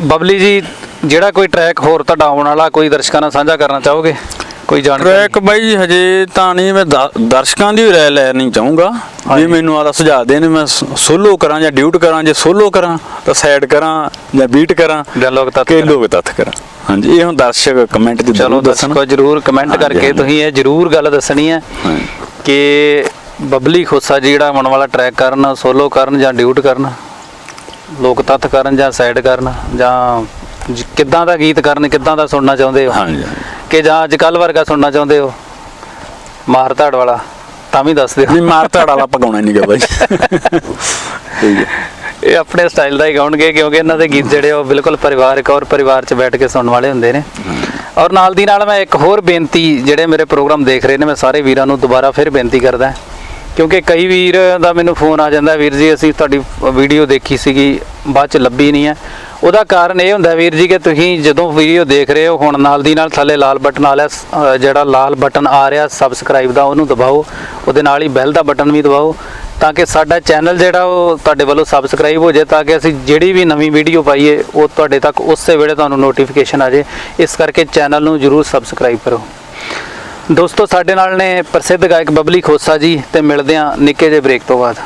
ਬਬਲੀ ਜੀ ਜਿਹੜਾ ਕੋਈ ਟਰੈਕ ਹੋਰ ਤੁਹਾਡਾ ਆਉਣ ਵਾਲਾ ਕੋਈ ਦਰਸ਼ਕਾਂ ਨਾਲ ਸਾਂਝਾ ਕਰਨਾ ਚਾਹੋਗੇ? ਕੋਈ ਜਾਣਕਾਰੀ? ਟਰੈਕ ਬਾਈ ਹਜੇ ਤਾਂ ਨਹੀਂ ਮੈਂ ਦ- ਦਰਸ਼ਕਾਂ ਦੀ ਰਾਏ ਲੈਣੀ ਚਾਹੂੰਗਾ। ਵੀ। ਮੈਨੂੰ ਆਦਾ ਸੁਝਾਅ ਦੇਣ ਮੈਂ ਸੋਲੋ ਕਰਾਂ ਜਾਂ ਡਿਊਟ ਕਰਾਂ ਜੇ ਸੋਲੋ ਕਰਾਂ ਤਾਂ ਸਾਈਡ ਕਰਾਂ ਜਾਂ ਬੀਟ ਕਰਾਂ ਡਾਇਲੌਗ ਤੱਕ ਕਿ ਲੋਕ ਤੱਥ ਕਰਾਂ। ਹਾਂਜੀ ਇਹ ਹੁਣ ਦਰਸ਼ਕ ਕਮੈਂਟ 'ਚ ਚਲੋ ਜ਼ਰੂਰ ਦੱਸਣ। ਦਰਸ਼ਕੋ ਜਰੂਰ ਕਮੈਂਟ ਹਾਂਜੀ, ਕਰਕੇ ਹਾਂਜੀ। ਤੁਸੀਂ ਇਹ ਜਰੂਰ ਗੱਲ ਦੱਸਣੀ ਹੈ ਹਾਂਜੀ। ਕਿ ਬਬਲੀ ਖੋਸਾ ਜੀ ਜਿਹੜਾ ਆਉਣ ਵਾਲਾ ਟਰੈਕ ਕਰਨ ਸੋਲੋ ਕਰਨ ਜਾਂ ਡਿਊਟ ਕਰਨ? ਲੋਕ ਤੱਤ ਕਰਨ ਜਾਂ ਸਾਈਡ ਕਰਨ ਜਾਂ ਜ- ਕਿੱਦਾਂ ਦਾ ਗੀਤ ਕਰਨ ਕਿੱਦਾਂ ਦਾ ਸੁਣਨਾ ਚਾਹੁੰਦੇ ਹੋ? ਹਾਂਜੀ ਕਿ ਜਾਂ ਅੱਜ ਕੱਲ ਵਰਗਾ ਸੁਣਨਾ ਚਾਹੁੰਦੇ ਹੋ? ਮਾਰ ਧਾੜ ਵਾਲਾ ਤਾਂ ਵੀ ਦੱਸ ਦਿਓ। ਨਹੀਂ ਮਾਰ ਧਾੜ ਵਾਲਾ ਪਕਾਉਣਾ ਨਹੀਂਗਾ ਬਾਈ। ਠੀਕ ਹੈ। ਇਹ ਆਪਣੇ ਸਟਾਈਲ ਦਾ ਹੀ ਗਾਉਣਗੇ ਕਿਉਂਕਿ ਇਹਨਾਂ ਦੇ ਗੀਤ ਜਿਹੜੇ ਉਹ ਬਿਲਕੁਲ ਪਰਿਵਾਰਕ ਔਰ ਪਰਿਵਾਰ 'ਚ ਬੈਠ ਕੇ ਸੁਣਨ ਵਾਲੇ ਹੁੰਦੇ ਨੇ। ਔਰ ਨਾਲ ਦੀ ਨਾਲ ਮੈਂ ਇੱਕ ਹੋਰ ਬੇਨਤੀ ਜਿਹੜੇ ਮੇਰੇ ਪ੍ਰੋਗਰਾਮ ਦੇਖ ਰਹੇ ਨੇ ਮੈਂ ਸਾਰੇ ਵੀਰਾਂ ਨੂੰ ਦੁਬਾਰਾ ਫਿਰ ਬੇਨਤੀ ਕਰਦਾ। ਕਿਉਂਕਿ ਕਈ ਵੀਰ ਦਾ ਮੈਨੂੰ ਫੋਨ ਆ ਜਾਂਦਾ, ਵੀਰ ਜੀ, ਅਸੀਂ ਤੁਹਾਡੀ ਵੀਡੀਓ ਦੇਖੀ ਸੀਗੀ, ਬਾਅਦ 'ਚ ਲੱਭੀ ਨਹੀਂ ਹੈ। ਉਹਦਾ ਕਾਰਨ ਇਹ ਹੁੰਦਾ ਵੀਰ ਜੀ ਕਿ ਤੁਸੀਂ ਜਦੋਂ ਵੀਡੀਓ ਦੇਖ ਰਹੇ ਹੋ, ਹੁਣ ਨਾਲ ਦੀ ਨਾਲ ਥੱਲੇ ਲਾਲ ਬਟਨ ਆ ਲਿਆ ਜਿਹੜਾ ਲਾਲ ਬਟਨ ਆ ਰਿਹਾ ਸਬਸਕ੍ਰਾਈਬ ਦਾ, ਉਹਨੂੰ ਦਬਾਓ, ਉਹਦੇ ਨਾਲ ਹੀ ਬੈਲ ਦਾ ਬਟਨ ਵੀ ਦਬਾਓ, ਤਾਂ ਕਿ ਸਾਡਾ ਚੈਨਲ ਜਿਹੜਾ ਉਹ ਤੁਹਾਡੇ ਵੱਲੋਂ ਸਬਸਕ੍ਰਾਈਬ ਹੋ ਜਾਏ, ਤਾਂ ਕਿ ਅਸੀਂ ਜਿਹੜੀ ਵੀ ਨਵੀਂ ਵੀਡੀਓ ਪਾਈਏ, ਉਹ ਤੁਹਾਡੇ ਤੱਕ ਉਸੇ ਵੇਲੇ ਤੁਹਾਨੂੰ ਨੋਟੀਫਿਕੇਸ਼ਨ ਆ ਜਾਏ। ਇਸ ਕਰਕੇ ਚੈਨਲ ਨੂੰ ਜਰੂਰ ਸਬਸਕ੍ਰਾਈਬ ਕਰੋ। ਦੋਸਤੋ, ਸਾਡੇ ਨਾਲ ਨੇ ਪ੍ਰਸਿੱਧ ਗਾਇਕ ਬਬਲੀ ਖੋਸਾ ਜੀ ਤੇ ਮਿਲਦੇ ਹਾਂ ਨਿੱਕੇ ਜਿਹੇ ਬ੍ਰੇਕ ਤੋਂ ਬਾਅਦ।